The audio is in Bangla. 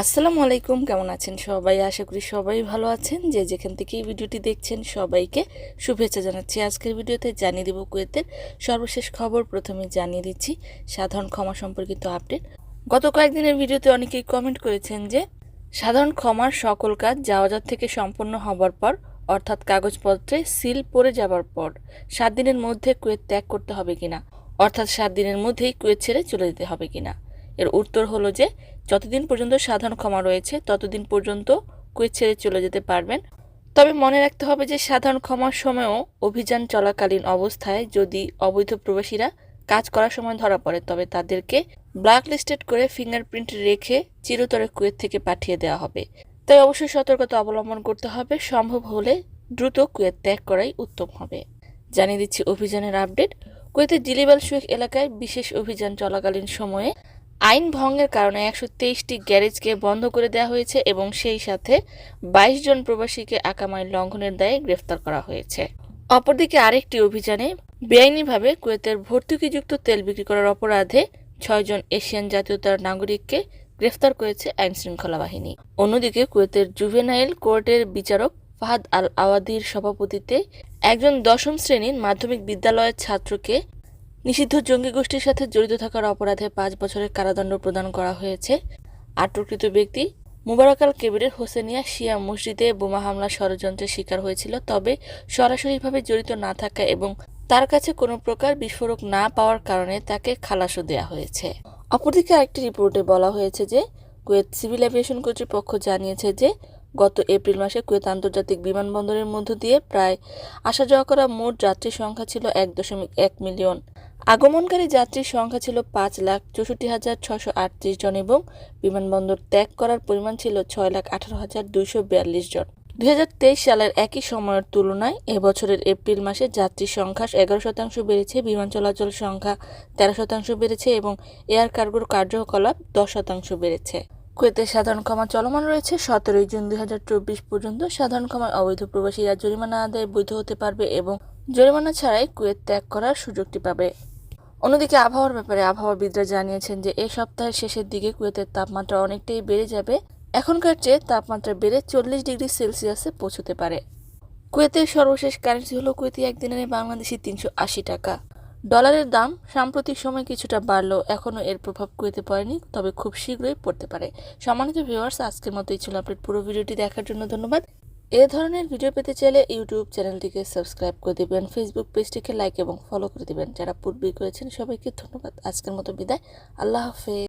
আসসালামু আলাইকুম, কেমন আছেন সবাই? আশা করি সবাই ভালো আছেন। যে যেখান থেকে এই ভিডিওটি দেখছেন, সবাইকে শুভেচ্ছা জানাচ্ছি। আজকের ভিডিওতে জানিয়ে দেব কুয়েতের সর্বশেষ খবর। প্রথমে জানিয়ে দিচ্ছি সাধারণ ক্ষমা সম্পর্কিত আপডেট। গত কয়েকদিনের ভিডিওতে অনেকেই কমেন্ট করেছেন যে, সাধারণ ক্ষমার সকল কাজ যাওয়াজাত থেকে সম্পন্ন হবার পর, অর্থাৎ কাগজপত্রে সিল পড়ে যাবার পর, সাত দিনের মধ্যে কুয়েত ত্যাগ করতে হবে কিনা? অর্থাৎ সাত দিনের মধ্যেই কুয়েত ছেড়ে চলে যেতে হবে কিনা? এর উত্তর হলো যে, যতদিন পর্যন্ত সাধারণ ক্ষমা রয়েছে, ততদিন পর্যন্ত কুয়েত ছেড়ে চলে যেতে পারবেন। তবে মনে রাখতে হবে যে সাধারণ ক্ষমার সময়ও অভিযান চলাকালীন অবস্থায় যদি অবৈধ প্রবাসীরা কাজ করার সময় ধরা পড়ে, তবে তাদেরকে ব্ল্যাক লিস্টেড করে ফিঙ্গারপ্রিন্ট রেখে চিরতরে কুয়েত থেকে পাঠিয়ে দেওয়া হবে। তাই অবশ্যই সতর্কতা অবলম্বন করতে হবে। সম্ভব হলে দ্রুত কুয়েত ত্যাগ করাই উত্তম হবে। জানিয়ে দিচ্ছি অভিযানের আপডেট। কুয়েতের ডিলিবাল শেখ এলাকায় বিশেষ অভিযান চলাকালীন সময়ে আইন ভঙ্গের কারণে একশো তেইশটি গ্যারেজকে বন্ধ করে দেওয়া হয়েছে এবং সেই সাথে বাইশ জন প্রবাসীকে আকামাই লঙ্ঘনের দায়ে গ্রেফতার করা হয়েছে। অপরদিকে আরেকটি অভিযানে বেআইনিভাবে কুয়েতের ভর্তুকিযুক্ত তেল বিক্রি করার অপরাধে ছয়জন এশিয়ান জাতীয়তার নাগরিককে গ্রেফতার করেছে আইন শৃঙ্খলা বাহিনী। অন্যদিকে কুয়েতের জুভেনাইল কোর্টের বিচারক ফাহাদ আল আওয়াদির সভাপতিতে একজন দশম শ্রেণির মাধ্যমিক বিদ্যালয়ের ছাত্রকে নিষিদ্ধ জঙ্গি গোষ্ঠীর সাথে জড়িত থাকার অপরাধে পাঁচ বছরের কারাদণ্ড প্রদান করা হয়েছে। আটককৃত ব্যক্তি মুবারকাল কেবিরের হোসেনিয়া শিয়া মসজিদে বোমা হামলা ষড়যন্ত্রের শিকার হয়েছিল, তবে সরাসরিভাবে জড়িত না থাকা এবং তার কাছে কোনো প্রকার বিস্ফোরক না পাওয়ার কারণে তাকে খালাসও দেওয়া হয়েছে। অপরদিকে আরেকটি রিপোর্টে বলা হয়েছে যে, কুয়েত সিভিল এভিয়েশন কর্তৃপক্ষ জানিয়েছে যে, গত এপ্রিল মাসে কুয়েত আন্তর্জাতিক বিমানবন্দরের মধ্য দিয়ে প্রায় আসা যাওয়া করা মোট যাত্রীর সংখ্যা ছিল এক দশমিক এক মিলিয়ন। আগমনকারী যাত্রীর সংখ্যা ছিল পাঁচ লাখ চৌষট্টি হাজার ছশো আটত্রিশ জন এবং বিমানবন্দর ত্যাগ করার পরিমাণ ছিল ছয় লাখ আঠারো হাজার দুইশো বিয়াল্লিশ জন। দুই হাজার তেইশ সালের একই সময়ের তুলনায় এবছরের এপ্রিল মাসে যাত্রীর সংখ্যা এগারো শতাংশ বেড়েছে, বিমান চলাচল সংখ্যা তেরো শতাংশ বেড়েছে এবং এয়ার কার্গোর কার্যকলাপ দশ শতাংশ বেড়েছে। কুয়েতের সাধারণ ক্ষমা চলমান রয়েছে। সতেরোই জুন দুই হাজার চব্বিশ পর্যন্ত সাধারণ ক্ষমায় অবৈধ প্রবাসীরা জরিমানা আদায় বৈধ হতে পারবে এবং জরিমানা ছাড়াই কুয়েত ত্যাগ করার সুযোগটি পাবে। অন্যদিকে আবহাওয়ার ব্যাপারে আবহাওয়াবিদরা জানিয়েছেন যে এই সপ্তাহের শেষের দিকে কুয়েতের তাপমাত্রা অনেকটাই বেড়ে যাবে। এখনকার চেয়ে তাপমাত্রা বেড়ে চল্লিশ ডিগ্রি সেলসিয়াসে পৌঁছতে পারে। কুয়েতের সর্বশেষ কারেন্সি হলো কুয়েতি একদিনের বাংলাদেশি তিনশো আশি টাকা। ডলারের দাম সাম্প্রতিক সময় কিছুটা বাড়লেও এখনও এর প্রভাব কুয়েতে পড়েনি, তবে খুব শীঘ্রই পড়তে পারে। সম্মানিত ভিউয়ার্স আজকের মতোই ছিল আপনার পুরো ভিডিওটি দেখার জন্য ধন্যবাদ। এ ধরনের ভিডিও পেতে চাইলে ইউটিউব চ্যানেলটিকে সাবস্ক্রাইব করে দেবেন ফেসবুক পেজটিকে লাইক এবং ফলো করে দেবেন। যারা পূর্বেই করেছেন, সবাইকে ধন্যবাদ। আজকের মতো বিদায়। আল্লাহ হাফেজ।